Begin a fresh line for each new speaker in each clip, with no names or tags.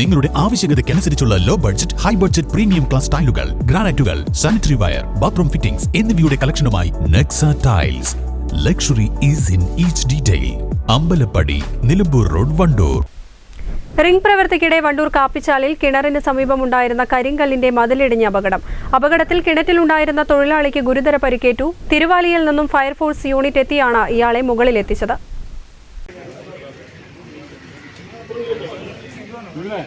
നിങ്ങളുടെ ആവശ്യകതയ്ക്കനുസരിച്ചുള്ള low budget high budget premium class ടൈലുകൾ ഗ്രാനൈറ്റുകൾ സാനിറ്ററി വയർ ബാത്റൂം ഫിറ്റിംഗ്സ് എന്നിവയുടെ കളക്ഷനുമായി Nexa tiles luxury is in each detail Ambalappadi Nilambur road Wandoor.
Ring പ്രവൃത്തിക്കിടെ Wandoor കാപ്പിച്ചാലിൽ കിണറിന് സമീപമുണ്ടായിരുന്ന കരിങ്കല്ലിന്റെ മതിലിടിഞ്ഞ അപകടം. അപകടത്തിൽ കിണറ്റിലുണ്ടായിരുന്ന തൊഴിലാളിക്ക് ഗുരുതര പരിക്കേറ്റു. തിരുവാലിയിൽ നിന്നും ഫയർഫോഴ്സ് യൂണിറ്റ് എത്തിയാണ് ഇയാളെ മുകളിലെത്തിച്ചത്.
ആ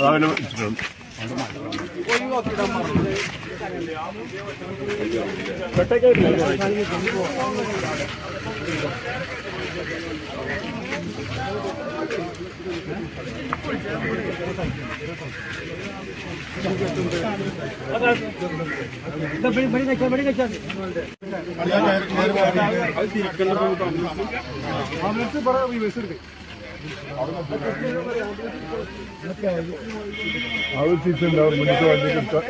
രാവിലെ വെച്ചിട്ടുണ്ട് കട്ടക്കായിട്ടില്ല ആവശ്യത്തിന്റെ അവർ മുന്നിട്ട് വണ്ടി കിട്ടാൻ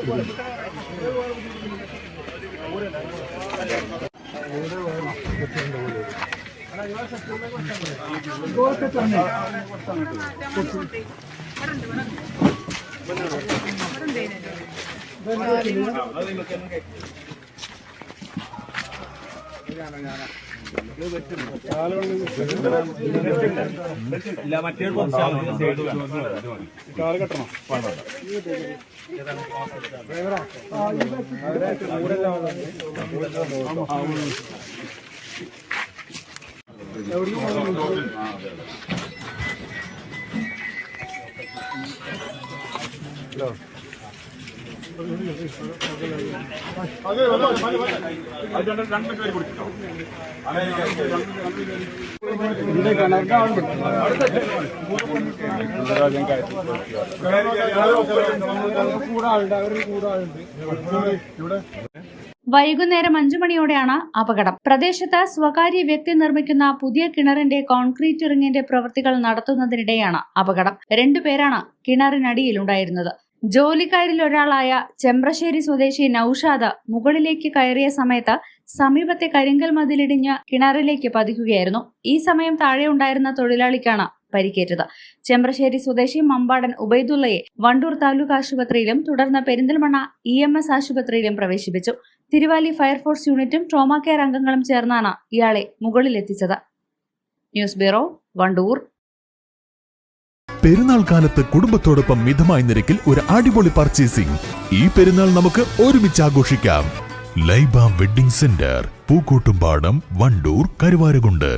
ഇല്ല മറ്റേ കാൽ കെട്ടണം ഡ്രൈവറാ കൂടാളുണ്ട് അവരുടെ കൂടാളുണ്ട് ഇവിടെ
വൈകുന്നേരം അഞ്ചു മണിയോടെയാണ് അപകടം. പ്രദേശത്ത് സ്വകാര്യ വ്യക്തി നിർമ്മിക്കുന്ന പുതിയ കിണറിന്റെ കോൺക്രീറ്റ് ഇറങ്ങിന്റെ പ്രവൃത്തികൾ നടത്തുന്നതിനിടെയാണ് അപകടം. രണ്ടുപേരാണ് കിണറിനടിയിലുണ്ടായിരുന്നത്. ജോലിക്കാരിൽ ഒരാളായ ചെമ്പ്രശ്ശേരി സ്വദേശി നൌഷാദ് മുകളിലേക്ക് കയറിയ സമയത്ത് സമീപത്തെ കരിങ്കൽ മതിലിടിഞ്ഞ് കിണറിലേക്ക് പതിക്കുകയായിരുന്നു. ഈ സമയം താഴെ ഉണ്ടായിരുന്ന തൊഴിലാളിക്കാണ് പരിക്കേറ്റത്. ചെമ്പ്രശ്ശേരി സ്വദേശി മമ്പാടൻ ഉബൈദുള്ളയെ വണ്ടൂർ താലൂക്ക് ആശുപത്രിയിലും തുടർന്ന് പെരിന്തൽമണ്ണ ഇ എം എസ് ആശുപത്രിയിലും പ്രവേശിപ്പിച്ചു. തിരുവാലി ഫയർഫോഴ്സ് യൂണിറ്റും ട്രോമ കെയർ അംഗങ്ങളും ചേർന്നാണ് ഇയാളെ മുകളിലെത്തിച്ചത്. News bureau Wandoor.
പെരുന്നാൾ കാലത്ത് കുടുംബത്തോടൊപ്പം മിതമായ നിരക്കിൽ ഒരു അടിപൊളി പർച്ചേസിംഗ്. ഈ പെരുന്നാൾ നമുക്ക് ഒരുമിച്ച് ആഘോഷിക്കാം. Laiba wedding centre Pookkottumpadam Wandoor Karuvarakundu.